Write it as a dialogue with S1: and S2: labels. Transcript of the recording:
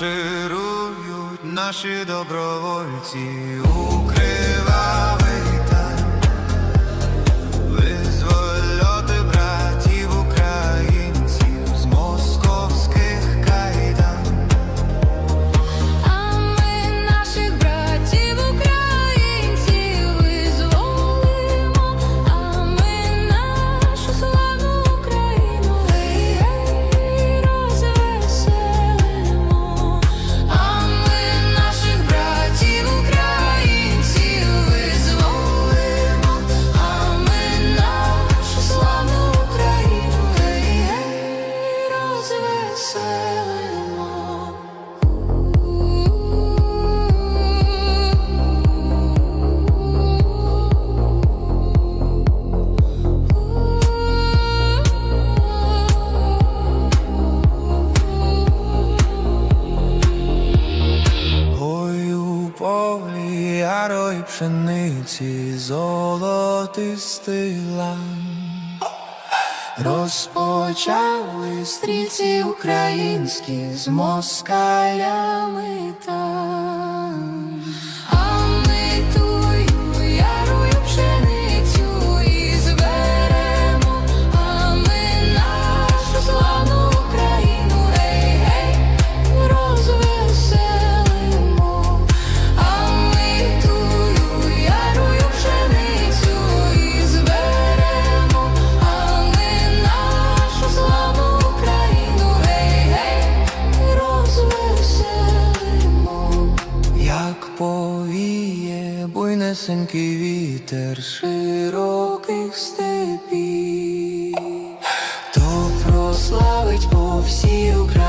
S1: марширують наші добровольці. ярої пшениці золотистий лан розпочали стрільці українські з москалями
S2: та. тонесенький вітер широких
S1: степів, то прославить по всій Україні.